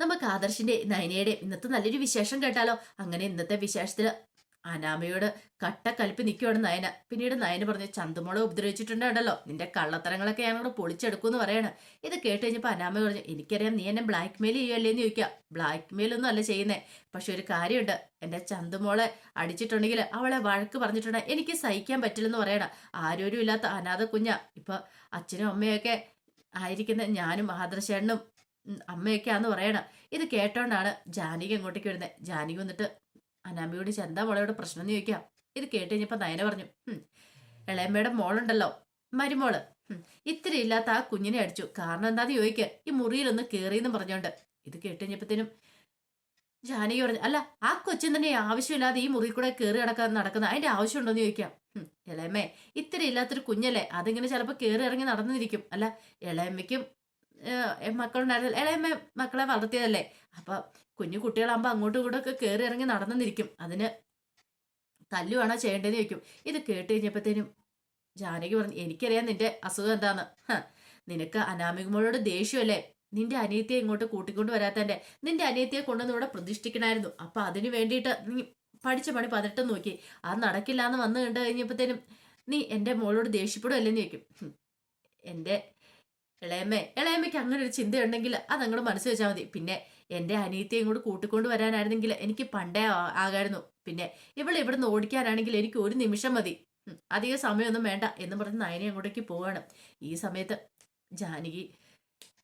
നമുക്ക് ആദർശിന്റെ നയനയുടെ ഇന്നത്തെ നല്ലൊരു വിശേഷം കേട്ടാലോ? അങ്ങനെ ഇന്നത്തെ വിശേഷത്തിൽ അനാമയോട് കട്ട കലിപ്പ് നിൽക്കുവാണ് നയന. പിന്നീട് നയന പറഞ്ഞു ചന്തുമോളെ ഉപദ്രവിച്ചിട്ടുണ്ടല്ലോ നിന്റെ കള്ളത്തരങ്ങളൊക്കെ ഞങ്ങൾ പൊളിച്ചെടുക്കുമെന്ന് പറയണ. ഇത് കേട്ട് കഴിഞ്ഞപ്പോൾ അനാമ പറഞ്ഞു എനിക്കറിയാം നീ എന്നെ ബ്ലാക്ക് മെയിൽ ചെയ്യുമല്ലേ എന്ന് ചോദിക്കുക ബ്ലാക്ക് മെയിൽ ഒന്നും അല്ല ചെയ്യുന്നേ. പക്ഷെ ഒരു കാര്യമുണ്ട്. എന്റെ ചന്തുമോളെ അടിച്ചിട്ടുണ്ടെങ്കിൽ അവളെ വഴക്ക് പറഞ്ഞിട്ടുണ്ടെങ്കിൽ എനിക്ക് സഹിക്കാൻ പറ്റില്ലെന്ന് പറയണ. ആരോരും ഇല്ലാത്ത അനാഥ കുഞ്ഞ ഇപ്പൊ അച്ഛനും അമ്മയൊക്കെ ആയിരിക്കുന്ന ഞാനും ആദർശേണ്ണും ഉം, അമ്മയൊക്കെയാന്ന് പറയണ. ഇത് കേട്ടോണ്ടാണ് ജാനിക അങ്ങോട്ടേക്ക് വരുന്നത് ജാനിക വന്നിട്ട് അനാമിയോട് ചെന്താ മോളയോട് പ്രശ്നം എന്ന് ചോദിക്കാം. ഇത് കേട്ട് കഴിഞ്ഞപ്പോൾ നയന പറഞ്ഞു "ഹും, ഇളയമ്മയുടെ മോളുണ്ടല്ലോ മരുമോൾ. ഇത്തിരി ഇല്ലാത്ത ആ കുഞ്ഞിനെ അടിച്ചു. കാരണം എന്താന്ന് ചോദിക്കുക ഈ മുറിയിലൊന്ന് കയറിയെന്ന് പറഞ്ഞോണ്ട്. ഇത് കേട്ട് കഴിഞ്ഞപ്പത്തേനും ജാനകി പറഞ്ഞു അല്ല ആ കൊച്ചിന് തന്നെ ആവശ്യമില്ലാതെ ഈ മുറിയിൽ കൂടെ കയറി കിടക്കാൻ നടക്കുന്ന അതിന്റെ ആവശ്യമുണ്ടോ എന്ന് ചോദിക്കാം. ഇളയമ്മേ ഇത്തിരി ഇല്ലാത്തൊരു കുഞ്ഞല്ലേ അതിങ്ങനെ ചിലപ്പോൾ കയറി ഇറങ്ങി നടന്നിരിക്കും. അല്ല ഇളയമ്മയ്ക്കും മക്കളുണ്ടായിരുന്നില്ല ഇളയമ്മ മക്കളെ വളർത്തിയതല്ലേ? അപ്പൊ കുഞ്ഞു കുട്ടികളാകുമ്പോൾ അങ്ങോട്ടും ഇങ്ങോട്ടും ഒക്കെ കയറി ഇറങ്ങി നടന്നിരിക്കും അതിന് തല്ലുവാണോ ചെയ്യേണ്ടതെന്ന് ചോദിക്കും. ഇത് കേട്ട് കഴിഞ്ഞപ്പോഴത്തേനും ജാനകി പറഞ്ഞു എനിക്കറിയാം നിന്റെ അസുഖം എന്താന്ന്. നിനക്ക് അനാമികമോളോട് ദേഷ്യമല്ലേ? നിന്റെ അനിയത്തിയെ ഇങ്ങോട്ട് കൂട്ടിക്കൊണ്ട് വരാത്തന്റെ. നിന്റെ അനിയത്തിയെ കൊണ്ടുവന്ന് ഇവിടെ പ്രതിഷ്ഠിക്കണമായിരുന്നു അപ്പൊ അതിന് വേണ്ടിയിട്ട് നീ പഠിച്ച പണി പതിനെട്ട് നോക്കി. അത് നടക്കില്ല എന്ന് വന്നു കണ്ടു കഴിഞ്ഞപ്പോഴത്തേനും നീ എന്റെ മോളോട് ദേഷ്യപ്പെടുമല്ലെന്ന് ചോദിക്കും. ഹും, എന്റെ ഇളയമ്മേ ഇളയമ്മയ്ക്ക് അങ്ങനെ ഒരു ചിന്തയുണ്ടെങ്കിൽ അത് അങ്ങോട്ട് മനസ്സ് വെച്ചാൽ മതി. പിന്നെ എന്റെ അനിയത്തിയെ കൂടെ കൂട്ടിക്കൊണ്ട് വരാനായിരുന്നെങ്കിൽ എനിക്ക് പണ്ടേ ആകായിരുന്നു. പിന്നെ ഇവൾ ഇവിടുന്ന് ഓടിക്കാനാണെങ്കിൽ എനിക്ക് ഒരു നിമിഷം മതി. അധികം സമയമൊന്നും വേണ്ട എന്ന് പറഞ്ഞ് നയനെ അങ്ങോട്ടേക്ക് പോവാണ്. ഈ സമയത്ത് ജാനകി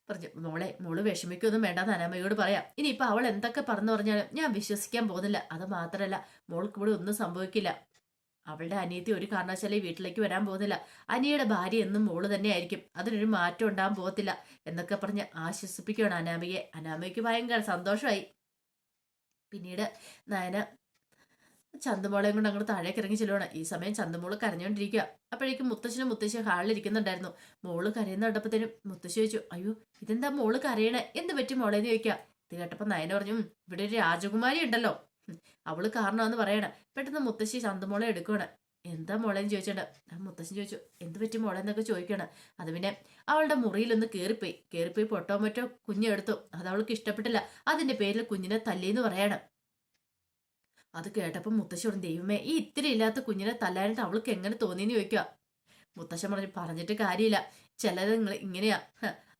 പറഞ്ഞു മോളെ മോൾ വിഷമിക്കൊന്നും വേണ്ടെന്ന് അനാമയോട് പറയാം. ഇനിയിപ്പോൾ അവൾ എന്തൊക്കെ പറഞ്ഞു പറഞ്ഞാലും ഞാൻ വിശ്വസിക്കാൻ പോകുന്നില്ല. അത് മാത്രമല്ല മോൾക്ക് ഇവിടെ ഒന്നും സംഭവിക്കില്ല. അവളുടെ അനിയത്തി ഒരു കാരണവശാലും വീട്ടിലേക്ക് വരാൻ പോകുന്നില്ല. അനിയുടെ ഭാര്യ എന്നും മോൾ തന്നെയായിരിക്കും. അതിനൊരു മാറ്റം ഉണ്ടാകാൻ പോകത്തില്ല എന്നൊക്കെ പറഞ്ഞ് ആശ്വസിപ്പിക്കുകയാണ് അനാമികയെ. അനാമികയ്ക്ക് ഭയങ്കര സന്തോഷമായി. പിന്നീട് നയന ചന്തുമോളെയും കൊണ്ട് അങ്ങോട്ട് താഴേക്ക് ഇറങ്ങി ചെല്ലുവാണ്. ഈ സമയം ചന്തുമോൾ കരഞ്ഞുകൊണ്ടിരിക്കുക. അപ്പോഴേക്കും മുത്തശ്ശനും മുത്തശ്ശി ഹാളിൽ ഇരിക്കുന്നുണ്ടായിരുന്നു മോൾ കരയുന്ന കണ്ടപ്പോഴത്തേനും മുത്തശ്ശി ചോദിച്ചു അയ്യോ ഇതെന്താ മോൾ കരയണേ? എന്ത് പറ്റി മോളേന്ന് ചോദിക്കുക? ഇത് കേട്ടപ്പോൾ നയന പറഞ്ഞു ഇവിടെ ഒരു രാജകുമാരി ഉണ്ടല്ലോ. അവൾ കാരണമെന്ന് പറയണം. പെട്ടെന്ന് മുത്തശ്ശി ശാന്തമോളെ എടുക്കണം എന്താ മോളേന്ന് ചോദിച്ചേണ്ട ആ മുത്തശ്ശൻ ചോദിച്ചു എന്ത് പറ്റി മോളെ എന്നൊക്കെ ചോദിക്കണം. അത് പിന്നെ അവളുടെ മുറിയിലൊന്ന് കയറിപ്പോയി കയറിപ്പോയി പൊട്ടോ മറ്റോ കുഞ്ഞെടുത്തു അത് അവൾക്ക് ഇഷ്ടപ്പെട്ടില്ല. അതിന്റെ പേരിൽ കുഞ്ഞിനെ തല്ലേന്ന് പറയണം. അത് കേട്ടപ്പോൾ മുത്തശ്ശി പറഞ്ഞു ദൈവമേ ഈ ഇത്തിരി ഇല്ലാത്ത കുഞ്ഞിനെ തല്ലാനായിട്ട് അവൾക്ക് എങ്ങനെ തോന്നിയെന്ന് ചോദിക്കുക മുത്തശ്ശൻ പറഞ്ഞു പറഞ്ഞിട്ട് കാര്യമില്ല. ചിലത് നിങ്ങൾ ഇങ്ങനെയാ.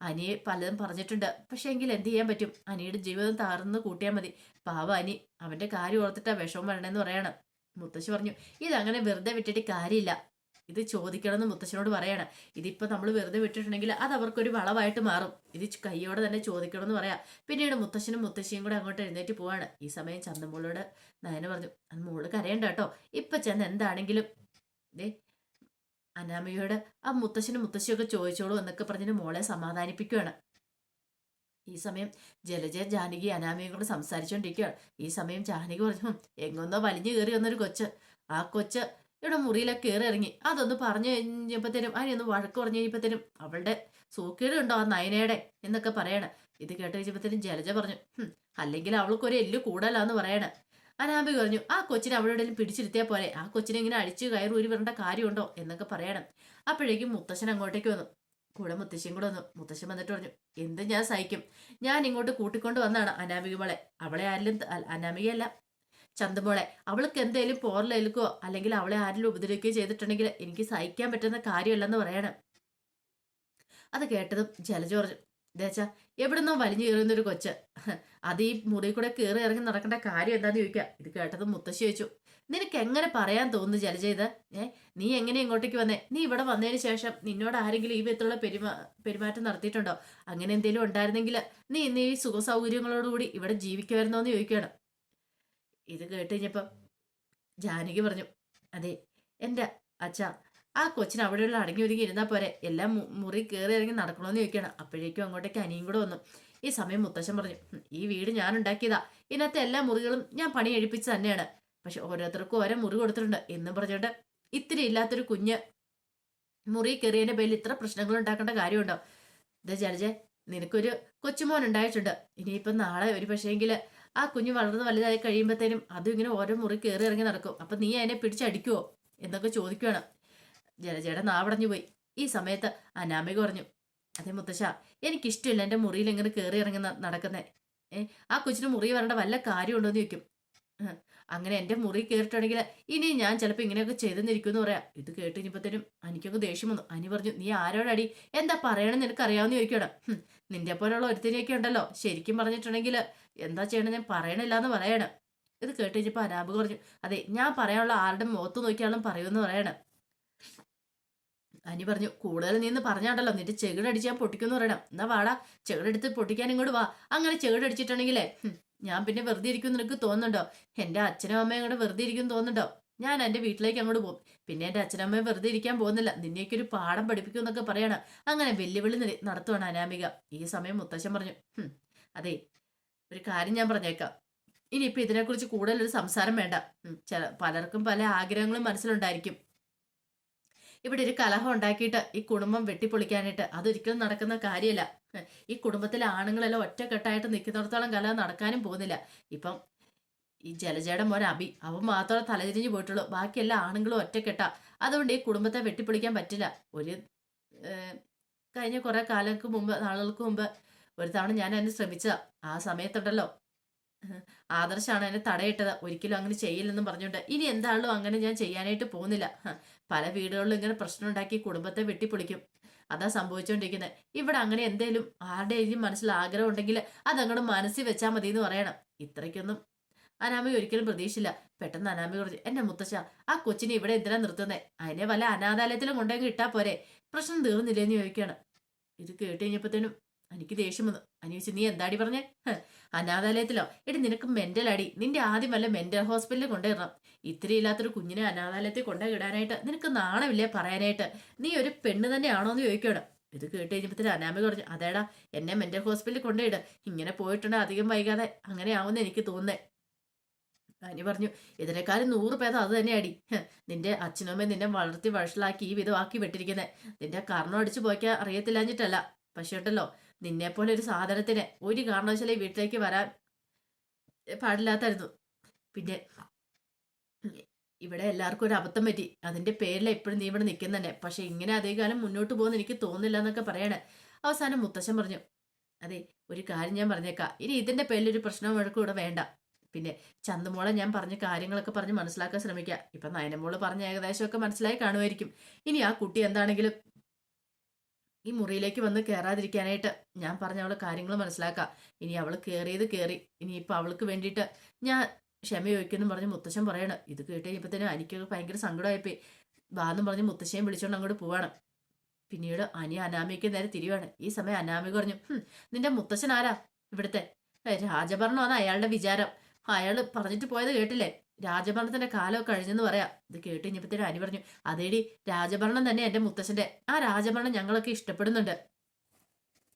അനിയെ പലതും പറഞ്ഞിട്ടുണ്ട്. പക്ഷെ എങ്കിൽ എന്ത് ചെയ്യാൻ പറ്റും? അനിയുടെ ജീവിതം താർന്ന് കൂട്ടിയാൽ മതി. പാവ അനി. അവന്റെ കാര്യം ഓർത്തിട്ടാ വിഷമം വരണമെന്ന് പറയണം. മുത്തശ്ശി പറഞ്ഞു ഇതങ്ങനെ വെറുതെ വിട്ടിട്ട് കാര്യമില്ല. ഇത് ചോദിക്കണമെന്ന് മുത്തശ്ശനോട് പറയണം. ഇതിപ്പോ നമ്മൾ വെറുതെ വിട്ടിട്ടുണ്ടെങ്കിൽ അത് അവർക്കൊരു വളവായിട്ട് മാറും. ഇത് കൈയോടെ തന്നെ ചോദിക്കണമെന്ന് പറയാം. പിന്നീട് മുത്തശ്ശനും മുത്തശ്ശിയും കൂടെ അങ്ങോട്ട് എഴുന്നേറ്റ് പോവാണ്. ഈ സമയം ചന്തമോളോട് നയന പറഞ്ഞു മോൾ കരയണ്ട കേട്ടോ. ഇപ്പൊ ചെന്ന് എന്താണെങ്കിലും ദേ അനാമയോട് ആ മുത്തശ്ശനും മുത്തശ്ശിയൊക്കെ ചോദിച്ചോളൂ എന്നൊക്കെ പറഞ്ഞിട്ട് മോളെ സമാധാനിപ്പിക്കുകയാണ് ഈ സമയം ജലജ ജാനകി അനാമിയോട് സംസാരിച്ചുകൊണ്ടിരിക്കുകയാണ് ഈ സമയം ജാനകി പറഞ്ഞു "ഹും, എങ്ങൊന്നോ വലിഞ്ഞു കയറി വന്നൊരു കൊച്ച്. ആ കൊച്ച് ഇവിടെ മുറിയിലൊക്കെ കയറി ഇറങ്ങി. അതൊന്ന് പറഞ്ഞു കഴിഞ്ഞപ്പോഴത്തേനും അതിനൊന്ന് വഴക്ക് പറഞ്ഞു കഴിഞ്ഞപ്പോഴത്തേനും അവളുടെ സൂക്കേട് ഉണ്ടോ ആ നയനയുടെ? എന്നൊക്കെ പറയണ. ഇത് കേട്ട് കഴിഞ്ഞപ്പോഴത്തേനും ജലജ പറഞ്ഞു അല്ലെങ്കിൽ അല്ലെങ്കിൽ അവൾക്കൊരു എല്ല് കൂടലാന്ന് പറയണ. അനാമ്പി പറഞ്ഞു ആ കൊച്ചിനെ അവിടെ പിടിച്ചിരുത്തിയാൽ പോലെ ആ കൊച്ചിനെ ഇങ്ങനെ അടിച്ചു കയറി ഊരി വരേണ്ട കാര്യമുണ്ടോ? എന്നൊക്കെ പറയണം. അപ്പോഴേക്കും മുത്തശ്ശൻ അങ്ങോട്ടേക്ക് വന്നു. കൂടെ മുത്തശ്ശിയും കൂടെ വന്നു. മുത്തശ്ശൻ വന്നിട്ട് പറഞ്ഞു എന്ത് ഞാൻ സഹിക്കും? ഞാൻ ഇങ്ങോട്ട് കൂട്ടിക്കൊണ്ട് വന്നാണ് അനാമിക മോളെ. അവളെ ആരിലും അനാമികയല്ല. ചന്തമോളെ അവൾക്ക് എന്തേലും പോറലേൽക്കോ അല്ലെങ്കിൽ അവളെ ആരിലും ഉപദ്രവിക്കുകയോ ചെയ്തിട്ടുണ്ടെങ്കിൽ എനിക്ക് സഹിക്കാൻ പറ്റുന്ന കാര്യമല്ലെന്ന് പറയണം. അത് കേട്ടതും ജലജ പറഞ്ഞു ദേച്ചാ എവിടുന്നോ വലിഞ്ഞു കയറുന്നൊരു കൊച്ച്. അത് ഈ മുറി കൂടെ കയറി ഇറങ്ങി നടക്കേണ്ട കാര്യം എന്താന്ന് ചോദിക്കുക ഇത് കേട്ടതും മുത്തശ്ശി ചോദിച്ചു നിനക്ക് എങ്ങനെ പറയാൻ തോന്നുന്നു ജലജയത്? ഏ നീ എങ്ങനെ ഇങ്ങോട്ടേക്ക് വന്നേ? നീ ഇവിടെ വന്നതിന് ശേഷം നിന്നോട് ആരെങ്കിലും ഈ വിധത്തിലുള്ള പെരുമാ പെരുമാറ്റം നടത്തിയിട്ടുണ്ടോ? അങ്ങനെ എന്തെങ്കിലും ഉണ്ടായിരുന്നെങ്കിൽ നീ ഇന്ന് ഈ സുഖ സൗകര്യങ്ങളോടുകൂടി ഇവിടെ ജീവിക്കുമായിരുന്നോ എന്ന് ചോദിക്കുകയാണ്. ഇത് കേട്ട് കഴിഞ്ഞപ്പം ജാനകി പറഞ്ഞു അതെ എന്റെ അച്ഛ ആ കൊച്ചിന് അവിടെയുള്ള അടങ്ങി ഒരുങ്ങി ഇരുന്നാൽ പോരെ. എല്ലാം മുറി കയറി ഇറങ്ങി നടക്കണമെന്ന് ചോദിക്കുകയാണ്. അപ്പോഴേക്കും അങ്ങോട്ടേക്ക് അനിയും കൂടെ വന്നു. ഈ സമയം മുത്തശ്ശൻ പറഞ്ഞു ഈ വീട് ഞാൻ ഉണ്ടാക്കിയതാ. ഇതിനകത്തെ എല്ലാ മുറികളും ഞാൻ പണി കഴിപ്പിച്ച് തന്നെയാണ്. പക്ഷെ ഓരോരുത്തർക്കും ഓരോ മുറി കൊടുത്തിട്ടുണ്ട്. എന്നും പറഞ്ഞുകൊണ്ട് ഇത്തിരി ഇല്ലാത്തൊരു കുഞ്ഞ് മുറി കയറിയതിന്റെ പേരിൽ ഇത്ര പ്രശ്നങ്ങൾ ഉണ്ടാക്കേണ്ട കാര്യമുണ്ടോ? ഇതേ ജലജെ നിനക്കൊരു കൊച്ചുമോൻ ഉണ്ടായിട്ടുണ്ട്. ഇനിയിപ്പം നാളെ ഒരു പക്ഷേങ്കിൽ ആ കുഞ്ഞ് വളർന്ന് വലുതായി കഴിയുമ്പോഴത്തേനും അതും ഇങ്ങനെ ഓരോ മുറി കയറി ഇറങ്ങി നടക്കും. അപ്പം നീ അതിനെ പിടിച്ചടിക്കുവോ എന്നൊക്കെ ചോദിക്കുകയാണ് ജലജയുടെ നാവടഞ്ഞു പോയി. ഈ സമയത്ത് അനാമിക പറഞ്ഞു അതെ മുത്തശ്ശ എനിക്കിഷ്ടമില്ല എന്റെ മുറിയിൽ ഇങ്ങനെ കയറി ഇറങ്ങി നടക്കുന്നത് നടക്കുന്നേ. ഏ ആ കൊച്ചിന് മുറി വരേണ്ട വല്ല കാര്യമുണ്ടോ എന്ന് ചോദിക്കും. "ഹ്, അങ്ങനെ എന്റെ മുറി കയറിട്ടുണ്ടെങ്കിൽ ഇനി ഞാൻ ചിലപ്പോൾ ഇങ്ങനെയൊക്കെ ചെയ്തെന്നിരിക്കും എന്ന് പറയാം. ഇത് കേട്ട് ഇനിയിപ്പത്തേനും എനിക്കൊക്കെ ദേഷ്യം വന്നു. അനി പറഞ്ഞു നീ ആരോടടി? എന്താ പറയണമെന്ന് നിനക്ക് അറിയാവുന്ന ചോദിക്കണം നിന്റെ പോലുള്ള ഒരുത്തിനെയൊക്കെ ഉണ്ടല്ലോ. ശരിക്കും പറഞ്ഞിട്ടുണ്ടെങ്കിൽ എന്താ ചെയ്യണം ഞാൻ പറയണില്ല എന്ന് പറയണം. ഇത് കേട്ട് കഴിഞ്ഞപ്പോൾ അനാബ് പറഞ്ഞു അതെ ഞാൻ പറയാനുള്ള ആരുടെ മുഖത്ത് നോക്കിയാലും പറയുമെന്ന് പറയണം. അനി പറഞ്ഞു കൂടുതൽ നീന്ന് പറഞ്ഞാണ്ടല്ലോ. നിന്റെ ചെകിടടിച്ച് ഞാൻ പൊട്ടിക്കുമെന്ന് പറയണം. എന്നാ വാടാ ചെകിടെടുത്ത് പൊട്ടിക്കാൻ ഇങ്ങോട്ട് വാ. അങ്ങനെ ചെകിടടിച്ചിട്ടുണ്ടെങ്കിലേ ഞാൻ പിന്നെ വെറുതെ ഇരിക്കും നിനക്ക് തോന്നുന്നുണ്ടോ? എന്റെ അച്ഛനും അമ്മയും കൂടെ വെറുതെ ഇരിക്കും തോന്നുന്നുണ്ടോ? ഞാൻ എന്റെ വീട്ടിലേക്ക് അങ്ങോട്ട് പോകും. പിന്നെ എന്റെ അച്ഛനും അമ്മയും വെറുതെ ഇരിക്കാൻ പോകുന്നില്ല. നിന്നെയൊക്കെ ഒരു പാഠം പഠിപ്പിക്കും എന്നൊക്കെ പറയണം. അങ്ങനെ വെല്ലുവിളി നടത്തുവാണ് അനാമിക. ഈ സമയം മുത്തശ്ശൻ പറഞ്ഞു അതെ ഒരു കാര്യം ഞാൻ പറഞ്ഞേക്കാം. ഇനിയിപ്പോൾ ഇതിനെക്കുറിച്ച് കൂടുതൽ ഒരു സംസാരം വേണ്ട. പലർക്കും പല ആഗ്രഹങ്ങളും മനസ്സിലുണ്ടായിരിക്കും. ഇവിടെ ഒരു കലഹം ഉണ്ടാക്കിയിട്ട് ഈ കുടുംബം വെട്ടിപ്പൊളിക്കാനായിട്ട് അതൊരിക്കലും നടക്കുന്ന കാര്യമല്ല. ഈ കുടുംബത്തിലെ ആണുങ്ങളെല്ലാം ഒറ്റക്കെട്ടായിട്ട് നിൽക്കുന്നിടത്തോളം കലഹം നടക്കാനും പോകുന്നില്ല. ഇപ്പം ഈ ജലജയുടെ മോൻ അബി അവൻ മാത്രമേ തലതിരിഞ്ഞു പോയിട്ടുള്ളൂ. ബാക്കി എല്ലാ ആണുങ്ങളും ഒറ്റക്കെട്ടാ. അതുകൊണ്ട് ഈ കുടുംബത്തെ വെട്ടിപ്പൊളിക്കാൻ പറ്റില്ല. ഒരു കഴിഞ്ഞ കുറെ കാലങ്ങൾക്ക് മുമ്പ് നാളുകൾക്ക് മുമ്പ് ഒരു തവണ ഞാൻ അതിന് ശ്രമിച്ചതാ. ആ സമയത്തുണ്ടല്ലോ. ആദർശാണ് എന്നെ തടയിട്ടത്. ഒരിക്കലും അങ്ങനെ ചെയ്യില്ലെന്നും പറഞ്ഞുകൊണ്ട് ഇനി എന്താണല്ലോ അങ്ങനെ ഞാൻ ചെയ്യാനായിട്ട് പോകുന്നില്ല. പല വീടുകളിലും ഇങ്ങനെ പ്രശ്നം ഉണ്ടാക്കി കുടുംബത്തെ വെട്ടിപ്പൊളിക്കും. അതാ സംഭവിച്ചുകൊണ്ടിരിക്കുന്നത് ഇവിടെ അങ്ങനെ എന്തേലും ആരുടെയും മനസ്സിൽ ആഗ്രഹം ഉണ്ടെങ്കിൽ അതങ്ങോട്ട് മനസ്സിൽ വെച്ചാൽ മതി എന്ന് പറയണം. ഇത്രയ്ക്കൊന്നും അനാമി ഒരിക്കലും പ്രതീക്ഷയില്ല പെട്ടെന്ന് അനാമി പറഞ്ഞു എന്റെ മുത്തശ്ശ ആ കൊച്ചിനെ ഇവിടെ എന്തിനാ നിർത്തുന്നേ? അതിനെ വല്ല അനാഥാലയത്തിലും കൊണ്ടുപോയി ഇട്ടാ പോരെ. പ്രശ്നം തീർന്നില്ലേന്ന് ചോദിക്കുകയാണ് ഇത് കേട്ട് കഴിഞ്ഞപ്പോഴത്തേനും എനിക്ക് ദേഷ്യം വന്നു. അനിയച്ചു നീ എന്താടി പറഞ്ഞേ? അനാഥാലയത്തിലോ? എടി നിനക്ക് മെന്റൽ അടി. നിന്റെ ആദ്യം വല്ല മെന്റൽ ഹോസ്പിറ്റലിൽ കൊണ്ടുവരണം. ഇത്തിരി ഇല്ലാത്തൊരു കുഞ്ഞിനെ അനാഥാലയത്തിൽ കൊണ്ടുപോയി ഇടാനായിട്ട് നിനക്ക് നാണമില്ലേ പറയാനായിട്ട്? നീ ഒരു പെണ്ണ് തന്നെയാണോ എന്ന് ചോദിക്കണം ഇത് കേട്ട് കഴിഞ്ഞപ്പോഴത്തേന് അനാമി പറഞ്ഞു അതേടാ എന്നെ മെന്റൽ ഹോസ്പിറ്റലിൽ കൊണ്ടുപോയിട് ഇങ്ങനെ പോയിട്ടുണ്ട് അധികം വൈകാതെ. അങ്ങനെ ആവുമെന്ന് എനിക്ക് തോന്നുന്നേ. അനി പറഞ്ഞു ഇതിനേക്കാളും നൂറ് പേർ അത് തന്നെ അടി നിന്റെ അച്ഛനമ്മ നിന്നെ വളർത്തി വഷളാക്കി ഈ വിധമാക്കി വിട്ടിരിക്കുന്നത് നിന്റെ കർണം അടിച്ചു പോയിക്കാൻ അറിയത്തില്ലാഞ്ഞിട്ടല്ല. പക്ഷേ ഉണ്ടല്ലോ നിന്നെപ്പോലെ ഒരു സാധനത്തിന് ഒരു കാരണവശാലും വീട്ടിലേക്ക് വരാൻ പാടില്ലാത്തായിരുന്നു. പിന്നെ ഇവിടെ എല്ലാവർക്കും ഒരു അബദ്ധം പറ്റി. അതിന്റെ പേരിൽ എപ്പോഴും നീ ഇവിടെ നിൽക്കുന്നതന്നെ പക്ഷെ ഇങ്ങനെ അതേ കാലം മുന്നോട്ട് പോകുന്ന എനിക്ക് തോന്നില്ല എന്നൊക്കെ പറയണേ. അവസാനം മുത്തശ്ശൻ പറഞ്ഞു അതെ ഒരു കാര്യം ഞാൻ പറഞ്ഞേക്കാം. ഇനി ഇതിന്റെ പേരിൽ ഒരു പ്രശ്നവും വഴക്കും ഇവിടെ വേണ്ട. പിന്നെ ചന്തുമോളെ ഞാൻ പറഞ്ഞ കാര്യങ്ങളൊക്കെ പറഞ്ഞ് മനസ്സിലാക്കാൻ ശ്രമിക്കുക ഇപ്പൊ നയനമോൾ പറഞ്ഞ ഏകദേശമൊക്കെ മനസ്സിലായി കാണുമായിരിക്കും. ഇനി ആ കുട്ടി എന്താണെങ്കിലും ഈ മുറിയിലേക്ക് വന്ന് കയറാതിരിക്കാനായിട്ട് ഞാൻ പറഞ്ഞ അവളെ കാര്യങ്ങൾ മനസ്സിലാക്കാം. ഇനി അവൾ കയറിയത് കയറി ഇനിയിപ്പോൾ അവൾക്ക് വേണ്ടിയിട്ട് ഞാൻ ക്ഷമ ചോദിക്കുന്നു പറഞ്ഞ് മുത്തശ്ശൻ പറയണം. ഇത് കേട്ട് തന്നെ അനിക്കൊക്കെ ഭയങ്കര സങ്കടമായിപ്പോയി. ബാന്നും പറഞ്ഞ് മുത്തശ്ശയും വിളിച്ചോണ്ട് അങ്ങോട്ട് പോവാണ്. പിന്നീട് അനി അനാമിക്ക് നേരെ തിരിവാണ്. ഈ സമയം അനാമിക പറഞ്ഞു "ഹും, നിന്റെ മുത്തശ്ശൻ ആരാ ഇവിടുത്തെ? രാജഭരണമാണ് അയാളുടെ വിചാരം. അയാൾ പറഞ്ഞിട്ട് പോയത് കേട്ടില്ലേ? രാജഭരണത്തിന്റെ കാലമൊക്കെ കഴിഞ്ഞെന്ന് പറയാം. ഇത് കേട്ട് കഴിഞ്ഞപ്പോഴത്തേനും അനി പറഞ്ഞു അതേടി രാജഭരണം തന്നെ എന്റെ മുത്തശ്ശന്റെ ആ രാജഭരണം ഞങ്ങളൊക്കെ ഇഷ്ടപ്പെടുന്നുണ്ട്.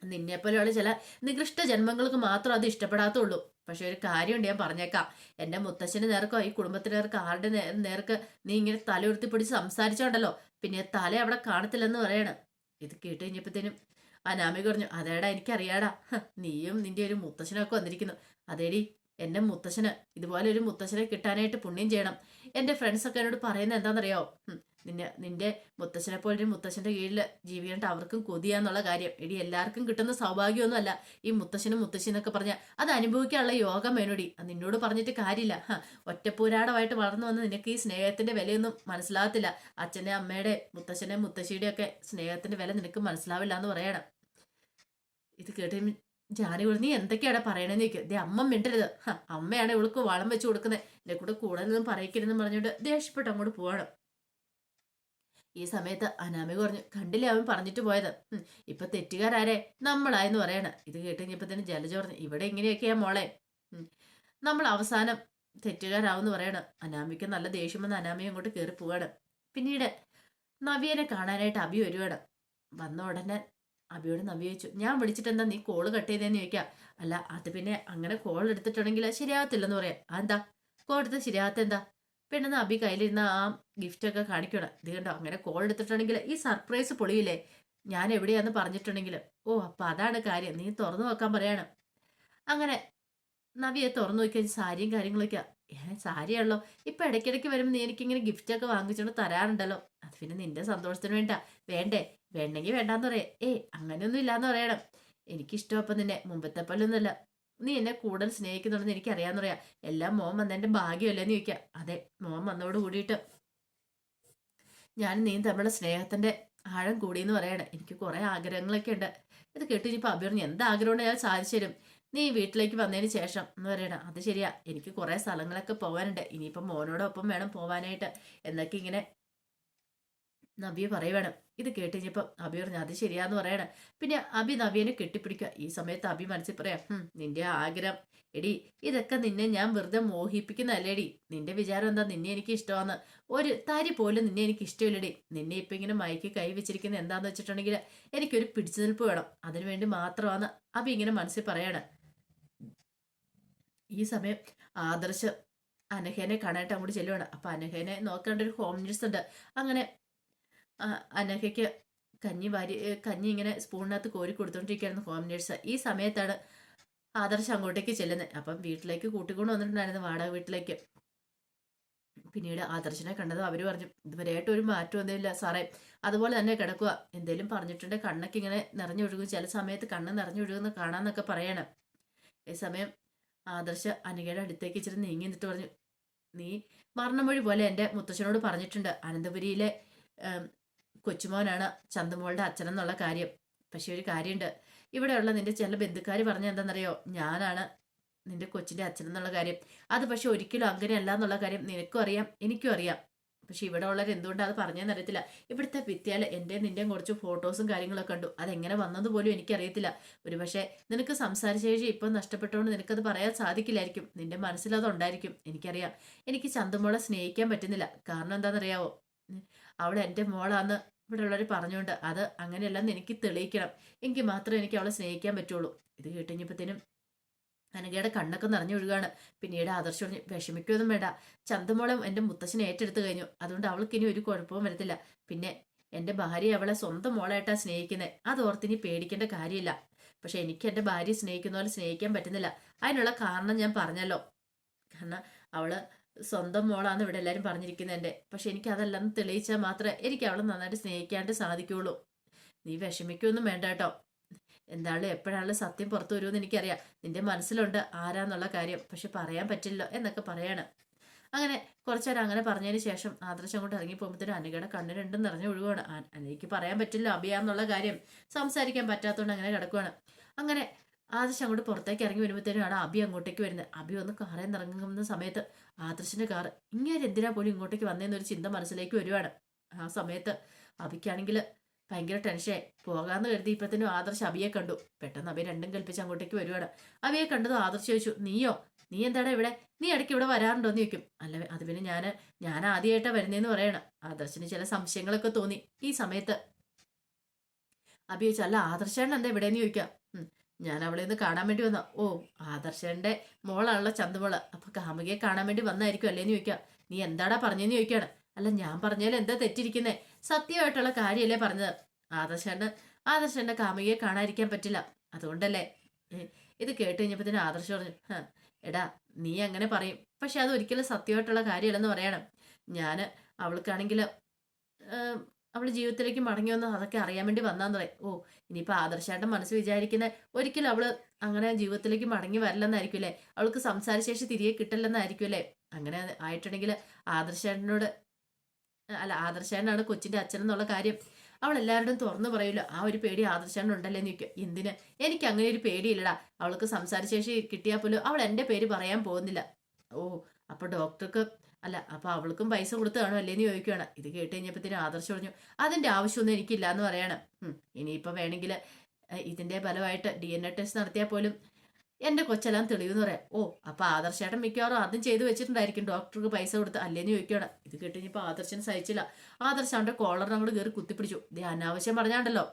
നിന്നെപ്പോലെയുള്ള ചില നികൃഷ്ട ജന്മങ്ങൾക്ക് മാത്രം അത് ഇഷ്ടപ്പെടാത്തുള്ളൂ. പക്ഷെ ഒരു കാര്യമുണ്ട് ഞാൻ പറഞ്ഞേക്കാം. എന്റെ മുത്തശ്ശന് നേർക്കോ ഈ കുടുംബത്തിന് നേർക്ക് ആരുടെ നേർക്ക് നീ ഇങ്ങനെ തല ഉയർത്തി പിടിച്ച് സംസാരിച്ചോണ്ടല്ലോ. പിന്നെ തല അവിടെ കാണത്തില്ലെന്ന് പറയണ്. ഇത് കേട്ട് കഴിഞ്ഞപ്പോഴത്തേനും അനാമിക പറഞ്ഞു അതേടാ എനിക്കറിയാടാ. നീയും നിന്റെ ഒരു മുത്തശ്ശനൊക്കെ വന്നിരിക്കുന്നു. അതേടി എന്റെ മുത്തശ്ശന് ഇതുപോലെ ഒരു മുത്തശ്ശനെ കിട്ടാനായിട്ട് പുണ്യം ചെയ്യണം. എന്റെ ഫ്രണ്ട്സൊക്കെ എന്നോട് പറയുന്നത് എന്താണെന്നറിയോ? നിന്നെ നിന്റെ മുത്തശ്ശനെ പോലെ ഒരു മുത്തശ്ശന്റെ കീഴിൽ ജീവിക്കേണ്ട അവർക്കും കൊതിയാന്നുള്ള കാര്യം. ഇടി എല്ലാവർക്കും കിട്ടുന്ന സൗഭാഗ്യമൊന്നും അല്ല ഈ മുത്തശ്ശനും മുത്തശ്ശി എന്നൊക്കെ പറഞ്ഞാൽ അത് അനുഭവിക്കാനുള്ള യോഗം വേണോടി. അത് നിന്നോട് പറഞ്ഞിട്ട് കാര്യമില്ല. ഒറ്റപ്പൂരാടമായിട്ട് വളർന്നു വന്ന് നിനക്ക് ഈ സ്നേഹത്തിന്റെ വിലയൊന്നും മനസ്സിലാകത്തില്ല. അച്ഛനെ അമ്മയുടെ മുത്തശ്ശനെ മുത്തശ്ശിയുടെ ഒക്കെ സ്നേഹത്തിന്റെ വില നിനക്ക് മനസ്സിലാവില്ല എന്ന് പറയണം. ഇത് കേട്ട് ജാനി ഇവിടെ നീ എന്തൊക്കെയാണ് പറയണെന്ന് ചോദിക്കും. ദേ അമ്മ മിണ്ടരുത്. അമ്മയാണ് ഇവൾക്ക് വളം വെച്ച് കൊടുക്കുന്നത് എന്റെ കൂടെ കൂടുതലൊന്നും പറയിക്കരുതെന്ന് പറഞ്ഞുകൊണ്ട് ദേഷ്യപ്പെട്ട് അങ്ങോട്ട് പോവാണ്. ഈ സമയത്ത് അനാമി പറഞ്ഞു കണ്ടില്ലേ അവൻ പറഞ്ഞിട്ട് പോയത്? ഇപ്പൊ തെറ്റുകാരാരെ നമ്മളായെന്ന് പറയണ. ഇത് കേട്ട് കഴിഞ്ഞപ്പോ തന്നെ ജലജ പറഞ്ഞു ഇവിടെ ഇങ്ങനെയൊക്കെയാ മോളെ? നമ്മൾ അവസാനം തെറ്റുകാരാവെന്ന് പറയണ. അനാമിക്ക് നല്ല ദേഷ്യം വന്ന് അനാമി അങ്ങോട്ട് കയറി പോവാണ്. പിന്നീട് നവ്യനെ കാണാനായിട്ട് അഭി വരുവാണ്. വന്ന ഉടനെ അബിയോട് നവി ചോദിച്ചു ഞാൻ വിളിച്ചിട്ട് എന്താ നീ കോൾ കട്ട് ചെയ്തേന്ന് ചോദിക്കാം? അല്ല അത് പിന്നെ അങ്ങനെ കോൾ എടുത്തിട്ടുണ്ടെങ്കിൽ ശരിയാകത്തില്ലെന്ന് പറയാം. അതെന്താ? കോൾ എടുത്ത് ശരിയാകത്ത എന്താ? പെണ്ണെന്ന് അബി കയ്യിലിരുന്ന ആ ഗിഫ്റ്റ് ഒക്കെ കാണിക്കണം ഇത് കണ്ടോ? അങ്ങനെ കോൾ എടുത്തിട്ടുണ്ടെങ്കിൽ ഈ സർപ്രൈസ് പൊളിയില്ലേ? ഞാൻ എവിടെയാന്ന് പറഞ്ഞിട്ടുണ്ടെങ്കിൽ. ഓ അപ്പം അതാണ് കാര്യം. നീ തുറന്നു നോക്കാൻ പറയാണ്. അങ്ങനെ നവിയെ തുറന്നു നോക്കിയാൽ സാരിയും കാര്യങ്ങളൊക്കെ ഏ സാരിയാണല്ലോ. ഇപ്പം ഇടയ്ക്കിടയ്ക്ക് വരുമ്പോൾ നീ എനിക്കിങ്ങനെ ഗിഫ്റ്റൊക്കെ വാങ്ങിച്ചുകൊണ്ട് തരാറുണ്ടല്ലോ. പിന്നെ നിന്റെ സന്തോഷത്തിന് വേണ്ട വേണ്ടേ? വേണ്ടെങ്കിൽ വേണ്ടാന്ന് പറയാം. ഏ അങ്ങനെയൊന്നും ഇല്ലാന്ന് പറയണം. എനിക്കിഷ്ടം അപ്പം നിന്നെ. മുമ്പത്തെ പോലൊന്നുമല്ല. നീ എന്നെ കൂടുതൽ സ്നേഹിക്കുന്നുണ്ടെന്ന് എനിക്ക് അറിയാന്ന് പറയാം. എല്ലാം മോൻ വന്നതിന്റെ ഭാഗ്യമല്ലെന്ന് ചോദിക്കാം. അതെ മോൻ വന്നോട് കൂടിയിട്ട് ഞാൻ നീ തമ്മിലുള്ള സ്നേഹത്തിന്റെ ആഴം കൂടിയെന്ന് പറയണേ. എനിക്ക് കുറേ ആഗ്രഹങ്ങളൊക്കെ ഉണ്ട്. ഇത് കേട്ട് ഇനിയിപ്പോൾ അഭി പറഞ്ഞു എന്ത് ആഗ്രഹം ഞാൻ സാധിച്ചു തരും. നീ വീട്ടിലേക്ക് വന്നതിന് ശേഷം എന്ന് പറയണം. അത് ശരിയാ. എനിക്ക് കുറേ സ്ഥലങ്ങളൊക്കെ പോകാനുണ്ട്. ഇനിയിപ്പം മോനോടൊപ്പം വേണം പോകാനായിട്ട് എന്നൊക്കെ ഇങ്ങനെ നവ്യ പറയുവാണ് ഇത് കേട്ട് കഴിഞ്ഞപ്പം അബി പറഞ്ഞു അത് ശരിയാന്ന് പറയണം. പിന്നെ അബി നവ്യനെ കെട്ടിപ്പിടിക്കുക. ഈ സമയത്ത് അബി മനസ്സിൽ പറയാം നിന്റെ ആഗ്രഹം. എടി ഇതൊക്കെ നിന്നെ ഞാൻ വെറുതെ മോഹിപ്പിക്കുന്നല്ലേടി നിന്റെ വിചാരം എന്താ? നിന്നെ എനിക്ക് ഇഷ്ടമാന്ന്. ഒരു തരി പോലും നിന്നെ എനിക്ക് ഇഷ്ടമില്ലടി. നിന്നെ ഇപ്പൊ ഇങ്ങനെ മയക്കി കൈ വെച്ചിരിക്കുന്നത് എന്താന്ന് വെച്ചിട്ടുണ്ടെങ്കിൽ എനിക്കൊരു പിടിച്ചു നിൽപ്പ് വേണം അതിനുവേണ്ടി മാത്രമാണ് അബി ഇങ്ങനെ മനസ്സിൽ പറയാണ്. ഈ സമയം ആദർശ് അനഹേനെ കാണാനായിട്ട് അങ്ങോട്ട് ചെല്ലുവാണ്. അപ്പൊ അനഹേനെ നോക്കേണ്ട ഒരു ഹോം നേഴ്സ് ഉണ്ട്. അങ്ങനെ അനഘയ്ക്ക് കഞ്ഞി വാരി കഞ്ഞി ഇങ്ങനെ സ്പൂണിനകത്ത് കോരി കൊടുത്തോണ്ടിരിക്കുകയായിരുന്നു ഹോം നേഴ്സ്. ഈ സമയത്താണ് ആദർശ് അങ്ങോട്ടേക്ക് ചെല്ലുന്നത് അപ്പം വീട്ടിലേക്ക് കൂട്ടിക്കൊണ്ട് വന്നിട്ടുണ്ടായിരുന്നു വാടക വീട്ടിലേക്ക്. പിന്നീട് ആദർശനെ കണ്ടത് അവർ പറഞ്ഞു ഇതുവരെയായിട്ട് ഒരു മാറ്റം ഒന്നുമില്ല സാറേ. അതുപോലെ തന്നെ കിടക്കുക. എന്തേലും പറഞ്ഞിട്ടുണ്ട് കണ്ണൊക്കെ ഇങ്ങനെ നിറഞ്ഞൊഴുകും. ചില സമയത്ത് കണ്ണ് നിറഞ്ഞൊഴുകുന്ന കാണാന്നൊക്കെ പറയണം. ഈ സമയം ആദർശ അനികയുടെ അടുത്തേക്ക് ഇച്ചിരി നീങ്ങി നിന്നിട്ട് പറഞ്ഞു നീ മരണമൊഴി പോലെ എന്റെ മുത്തച്ഛനോട് പറഞ്ഞിട്ടുണ്ട്. അനന്തപുരിയിലെ കൊച്ചുമോനാണ് ചന്തുമോളുടെ അച്ഛനെന്നുള്ള കാര്യം. പക്ഷെ ഒരു കാര്യമുണ്ട്. ഇവിടെയുള്ള നിന്റെ ചില ബന്ധുക്കാർ പറഞ്ഞ എന്താണെന്നറിയോ? ഞാനാണ് നിന്റെ കൊച്ചിന്റെ അച്ഛൻ എന്നുള്ള കാര്യം. അത് പക്ഷെ ഒരിക്കലും അങ്ങനെയല്ല എന്നുള്ള കാര്യം നിനക്കും അറിയാം എനിക്കും അറിയാം. പക്ഷെ ഇവിടെ ഉള്ളവർ എന്തുകൊണ്ടാണ് അത് പറഞ്ഞതെന്ന് അറിയത്തില്ല. ഇവിടുത്തെ ഭിത്തിയാൽ എന്റെ നിന്റെയും കുറച്ച് ഫോട്ടോസും കാര്യങ്ങളൊക്കെ കണ്ടു. അതെങ്ങനെ വന്നത് പോലും എനിക്കറിയത്തില്ല. ഒരു പക്ഷേ നിനക്ക് സംസാരശേഷി ഇപ്പം നഷ്ടപ്പെട്ടുകൊണ്ട് നിനക്കത് പറയാൻ സാധിക്കില്ലായിരിക്കും. നിന്റെ മനസ്സിലതുണ്ടായിരിക്കും എനിക്കറിയാം. എനിക്ക് ചന്തമോളെ സ്നേഹിക്കാൻ പറ്റുന്നില്ല. കാരണം എന്താണെന്നറിയാവോ? അവൾ എന്റെ മോളാന്ന് ഇവിടെ ഉള്ളവർ പറഞ്ഞുകൊണ്ട് അത് അങ്ങനെയല്ലെന്ന് എനിക്ക് തെളിയിക്കണം. എങ്കിൽ മാത്രമേ എനിക്ക് അവളെ സ്നേഹിക്കാൻ പറ്റുള്ളൂ. ഇത് കേട്ടുകഴിഞ്ഞപ്പോഴത്തേനും അനഘയുടെ കണ്ണൊക്കെ നിറഞ്ഞു നിറഞ്ഞൊഴുകാണ്. പിന്നീട് ആദർശം വിഷമിക്കൊന്നും വേണ്ട. ചന്തമോളം എന്റെ മുത്തശ്ശനെ ഏറ്റെടുത്തു കഴിഞ്ഞു. അതുകൊണ്ട് അവൾക്ക് ഇനി ഒരു കുഴപ്പവും വരത്തില്ല. പിന്നെ എന്റെ ഭാര്യ അവളെ സ്വന്തം മോളായിട്ടാണ് സ്നേഹിക്കുന്നത് അതോർത്തിനി പേടിക്കേണ്ട കാര്യമില്ല. പക്ഷെ എനിക്ക് എന്റെ ഭാര്യയെ സ്നേഹിക്കുന്ന പോലെ സ്നേഹിക്കാൻ പറ്റുന്നില്ല. അതിനുള്ള കാരണം ഞാൻ പറഞ്ഞല്ലോ. കാരണം അവൾ സ്വന്തം മോളാന്ന് ഇവിടെ എല്ലാവരും പറഞ്ഞിരിക്കുന്നത് എന്റെ. പക്ഷെ എനിക്ക് അതെല്ലാം തെളിയിച്ചാൽ മാത്രമേ എനിക്ക് അവളെ നന്നായിട്ട് സ്നേഹിക്കാണ്ട് സാധിക്കുള്ളൂ നീ വിഷമിക്കൊന്നും വേണ്ട കേട്ടോ. എന്താണ് എപ്പോഴാണല്ലോ സത്യം പുറത്തു വരുമെന്ന് എനിക്കറിയാം. നിന്റെ മനസ്സിലുണ്ട് ആരാന്നുള്ള കാര്യം. പക്ഷെ പറയാൻ പറ്റില്ല എന്നൊക്കെ പറയാണ്. അങ്ങനെ കുറച്ചേരം അങ്ങനെ പറഞ്ഞതിന് ശേഷം ആദർശം കൊണ്ട് ഇറങ്ങി പോകുമ്പോഴത്തേനും അനഘയുടെ രണ്ടും നിറഞ്ഞു ഒഴുകുവാണ്. എനിക്ക് പറയാൻ പറ്റില്ല അഭിയാന്നുള്ള കാര്യം. സംസാരിക്കാൻ പറ്റാത്തതുകൊണ്ട് അങ്ങനെ കിടക്കുവാണ്. അങ്ങനെ ആദർശ് അങ്ങോട്ട് പുറത്തേക്ക് ഇറങ്ങി വരുമ്പോഴത്തേനാണ് അബി അങ്ങോട്ടേക്ക് വരുന്നത്. അബി ഒന്ന് കാറിൽ നിന്ന് ഇറങ്ങുന്ന സമയത്ത് ആദർശിന്റെ കാർ ഇങ്ങനെ എന്തിനാ പോലും ഇങ്ങോട്ടേക്ക് വന്നതെന്നൊരു ചിന്ത മനസ്സിലേക്ക് വരുവാണ്. ആ സമയത്ത് അബിക്കാണെങ്കിൽ ഭയങ്കര ടെൻഷനായി പോകാന്ന് കരുതി ഇപ്പത്തിനും ആദർശ് അബിയെ കണ്ടു. പെട്ടെന്ന് അബി രണ്ടും കൽപ്പിച്ച് അങ്ങോട്ടേക്ക് വരുവാണ്. അബിയെ കണ്ടത് ആദർശ് ചോദിച്ചു നീയോ? നീ എന്താണ് ഇവിടെ? നീ ഇടയ്ക്ക് ഇവിടെ വരാറുണ്ടോ എന്ന് ചോദിക്കും. അല്ല അത് പിന്നെ ഞാൻ ഞാൻ ആദ്യമായിട്ടാണ് വരുന്നതെന്ന് പറയണം. ആദർശിന് ചില സംശയങ്ങളൊക്കെ തോന്നി. ഈ സമയത്ത് അബി ചോദിച്ചു അല്ല ആദർശാണ് എന്താ ഇവിടെയെന്ന് ചോദിക്കാം? ഞാൻ അവളെ ഒന്ന് കാണാൻ വേണ്ടി വന്ന. ഓ ആദർശന്റെ മോളാണല്ലോ ചന്തുമോൾ. അപ്പൊ കാമുകിയെ കാണാൻ വേണ്ടി വന്നായിരിക്കും അല്ലേന്ന് ചോദിക്കാം. നീ എന്താടാ പറഞ്ഞെന്ന് ചോദിക്കാണ്. അല്ല ഞാൻ പറഞ്ഞാൽ എന്താ തെറ്റിരിക്കുന്നേ? സത്യമായിട്ടുള്ള കാര്യമല്ലേ പറഞ്ഞത്. ആദർശന് ആദർശന്റെ കാമുകിയെ കാണാതിരിക്കാൻ പറ്റില്ല. അതുകൊണ്ടല്ലേ. ഇത് കേട്ട് കഴിഞ്ഞപ്പോ ആദർശം പറഞ്ഞു എടാ നീ അങ്ങനെ പറയും. പക്ഷെ അത് ഒരിക്കലും സത്യമായിട്ടുള്ള കാര്യമല്ലെന്ന് പറയണം. ഞാൻ അവൾക്കാണെങ്കിൽ അവൾ ജീവിതത്തിലേക്ക് മടങ്ങി വന്ന് അതൊക്കെ അറിയാൻ വേണ്ടി വന്നാന്ന് പറയും. ഓ ഇനിയിപ്പോൾ ആദർശായിട്ട് മനസ്സ് വിചാരിക്കുന്ന ഒരിക്കലും അവൾ അങ്ങനെ ജീവിതത്തിലേക്ക് മടങ്ങി വരില്ലെന്നായിരിക്കും അല്ലേ? അവൾക്ക് സംസാരശേഷി തിരികെ കിട്ടില്ലെന്നായിരിക്കും അല്ലേ? അങ്ങനെ ആയിട്ടുണ്ടെങ്കിൽ ആദർശേട്ടനോട് അല്ല ആദർശേട്ടനാണ് കൊച്ചിന്റെ അച്ഛൻ എന്നുള്ള കാര്യം അവൾ എല്ലാവരോടും തുറന്നു പറയില്ല ആ ഒരു പേടി ആദർശാണ്ടുണ്ടല്ലേ എന്ന് ചോദിക്കും. എന്തിന്? എനിക്ക് അങ്ങനെ ഒരു പേടിയില്ലടാ. അവൾക്ക് സംസാരശേഷി കിട്ടിയാൽ പോലും അവൾ എന്റെ പേര് പറയാൻ പോകുന്നില്ല. ഓ അപ്പൊ ഡോക്ടർക്ക് അല്ല അപ്പോൾ അവൾക്കും പൈസ കൊടുത്ത് കാണും അല്ലേന്ന് ചോദിക്കുകയാണ് ഇത് കേട്ട് കഴിഞ്ഞപ്പോഴത്തേനും ആദർശം പറഞ്ഞു അതിന്റെ ആവശ്യമൊന്നും എനിക്കില്ല എന്ന് പറയണം ഇനിയിപ്പൊ വേണമെങ്കിൽ ഇതിന്റെ ഫലമായിട്ട് ഡി എൻ എ ടെസ്റ്റ് നടത്തിയാൽ പോലും എന്റെ കൊച്ചെല്ലാം തെളിവെന്ന് പറയാം. ഓ അപ്പോൾ ആദർശേട്ടൻ മിക്കവാറും അതും ചെയ്തു വെച്ചിട്ടുണ്ടായിരിക്കും. ഡോക്ടർക്ക് പൈസ കൊടുത്ത് അല്ലേന്ന് ചോദിക്കുകയാണ് ഇത് കേട്ട് കഴിഞ്ഞപ്പോൾ ആദർശൻ സഹിച്ചില്ല. കോളറിനങ്ങോട്ട് അങ്ങോട്ട് കയറി കുത്തിപ്പിടിച്ചു. ഇത് അനാവശ്യം പറഞ്ഞാണ്ടല്ലോ.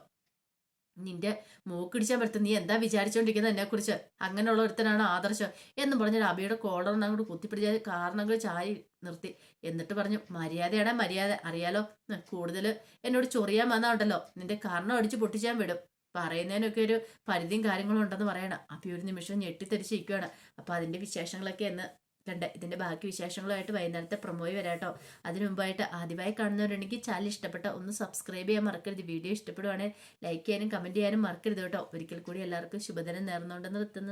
നിന്റെ മൂക്കിടിച്ചാൻ പറ്റും. നീ എന്താ വിചാരിച്ചോണ്ടിരിക്കുന്നത് എന്നെ കുറിച്ച് അങ്ങനെയുള്ള ഒരുത്തനാണ് ആദർശം എന്നും പറഞ്ഞ് അബിയുടെ കോളറിനെ അങ്ങോട്ട് കുത്തിപ്പിടിച്ച കാരണങ്ങൾ ചായ നിർത്തി. എന്നിട്ട് പറഞ്ഞു മര്യാദയാണ് മര്യാദ. അറിയാലോ കൂടുതൽ എന്നോട് ചൊറിയാൻ വന്നാണ്ടല്ലോ. നിന്റെ കാരണം അടിച്ച് പൊട്ടിച്ചാൻ വിടും. പറയുന്നതിനൊക്കെ ഒരു പരിധിയും കാര്യങ്ങളും ഉണ്ടെന്ന് പറയണം. അപ്പൊ ഒരു നിമിഷം ഞെട്ടിത്തെരിച്ചിരിക്കുകയാണ് അപ്പൊ അതിന്റെ വിശേഷങ്ങളൊക്കെ എന്ന് കണ്ട് ഇതിന്റെ ബാക്കി വിശേഷങ്ങളുമായിട്ട് വൈകുന്നേരത്തെ പ്രൊമോയി വരാം കേട്ടോ അതിനു മുമ്പായിട്ട് ആദ്യമായി കാണുന്നവരുണ്ടെങ്കിൽ ചാനൽ ഇഷ്ടപ്പെട്ട ഒന്ന് സബ്സ്ക്രൈബ് ചെയ്യാൻ മറക്കരുത്. വീഡിയോ ഇഷ്ടപ്പെടുവാണെങ്കിൽ ലൈക്ക് ചെയ്യാനും കമന്റ് ചെയ്യാനും മറക്കരുത് കേട്ടോ. ഒരിക്കൽ കൂടി എല്ലാവർക്കും ശുഭദിനം നേർന്നുകൊണ്ട് എത്തുന്നു